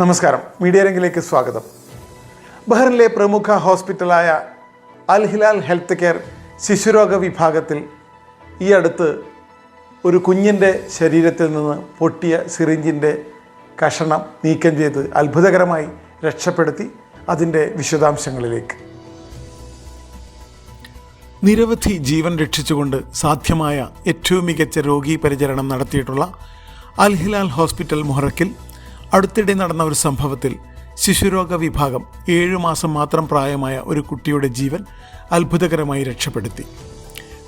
നമസ്കാരം. മീഡിയ രംഗിലേക്ക് സ്വാഗതം. ബഹ്റിനിലെ പ്രമുഖ ഹോസ്പിറ്റലായ അൽ ഹിലാൽ ഹെൽത്ത് കെയർ ശിശുരോഗ വിഭാഗത്തിൽ ഈ അടുത്ത് ഒരു കുഞ്ഞിന്റെ ശരീരത്തിൽ നിന്ന് പൊട്ടിയ സിറിഞ്ചിന്റെ കഷണം നീക്കം ചെയ്ത് അത്ഭുതകരമായി രക്ഷപ്പെടുത്തി അതിന്റെ വിശദാംശങ്ങളിലേക്ക്. നിരവധി ജീവൻ രക്ഷിച്ചുകൊണ്ട് സാധ്യമായ ഏറ്റവും മികച്ച രോഗീ പരിചരണം നടത്തിയിട്ടുള്ള അൽഹിലാൽ ഹോസ്പിറ്റൽ മുഹറക്കിൽ അടുത്തിടെ നടന്ന ഒരു സംഭവത്തിൽ ശിശുരോഗ വിഭാഗം ഏഴു മാസം മാത്രം പ്രായമായ ഒരു കുട്ടിയുടെ ജീവൻ അത്ഭുതകരമായി രക്ഷപ്പെടുത്തി.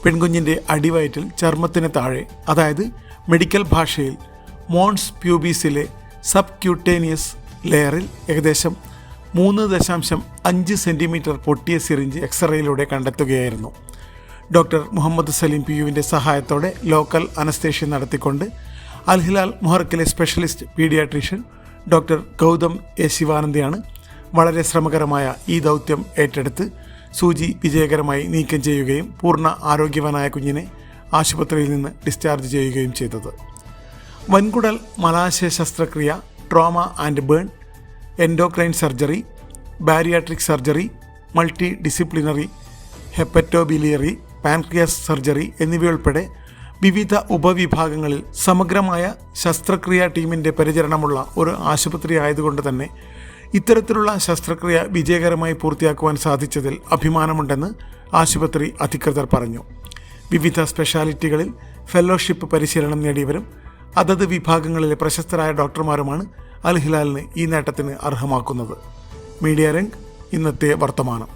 പെൺകുഞ്ഞിന്റെ അടിവയറ്റിൽ ചർമ്മത്തിന് താഴെ അതായത് മെഡിക്കൽ ഭാഷയിൽ മോൺസ് പ്യൂബീസിലെ സബ് ക്യൂട്ടേനിയസ് ലെയറിൽ ഏകദേശം മൂന്ന് ദശാംശം അഞ്ച് സെന്റിമീറ്റർ പൊട്ടിയ സിറിഞ്ച് എക്സ്റേയിലൂടെ കണ്ടെത്തുകയായിരുന്നു. ഡോക്ടർ മുഹമ്മദ് സലീം പിയുവിന്റെ സഹായത്തോടെ ലോക്കൽ അനസ്തേഷ്യ നടത്തിക്കൊണ്ട് Al Hilal മൊഹറക്കിലെ specialist paediatrician doctor Gautam A ശിവാനന്ദയാണ് വളരെ ശ്രമകരമായ ഈ ദൗത്യം ഏറ്റെടുത്ത് സൂചി വിജയകരമായി നീക്കം ചെയ്യുകയും പൂർണ ആരോഗ്യവാനായ കുഞ്ഞിനെ ആശുപത്രിയിൽ നിന്ന് ഡിസ്ചാർജ് ചെയ്യുകയും ചെയ്തത്. വൻകുടൽ മലാശയ ശസ്ത്രക്രിയ trauma and burn endocrine surgery bariatric surgery multi disciplinary hepatobiliary pancreas surgery എന്നിവയുൾപ്പെടെ വിവിധ ഉപവിഭാഗങ്ങളിൽ സമഗ്രമായ ശസ്ത്രക്രിയാ ടീമിന്റെ പരിചരണമുള്ള ഒരു ആശുപത്രി ആയതുകൊണ്ട് തന്നെ ഇത്തരത്തിലുള്ള ശസ്ത്രക്രിയ വിജയകരമായി പൂർത്തിയാക്കുവാൻ സാധിച്ചതിൽ അഭിമാനമുണ്ടെന്ന് ആശുപത്രി അധികൃതർ പറഞ്ഞു. വിവിധ സ്പെഷ്യാലിറ്റികളിൽ ഫെലോഷിപ്പ് പരിശീലനം നേടിയവരും അതത് വിഭാഗങ്ങളിലെ പ്രശസ്തരായ ഡോക്ടർമാരുമാണ് അൽ ഹിലാലിന് ഈ നേട്ടത്തിന് അർഹമാക്കുന്നത്. മീഡിയ രംഗ് ഇന്നത്തെ വർത്തമാനം.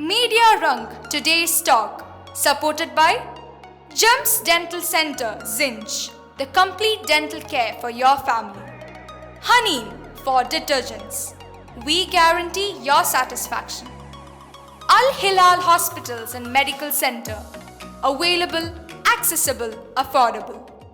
Media talk, supported by Gems Dental Center, Zinj, the complete dental care for your family. Honey for detergents. We guarantee your satisfaction. Al Hilal Hospitals and Medical Center, available, accessible, affordable.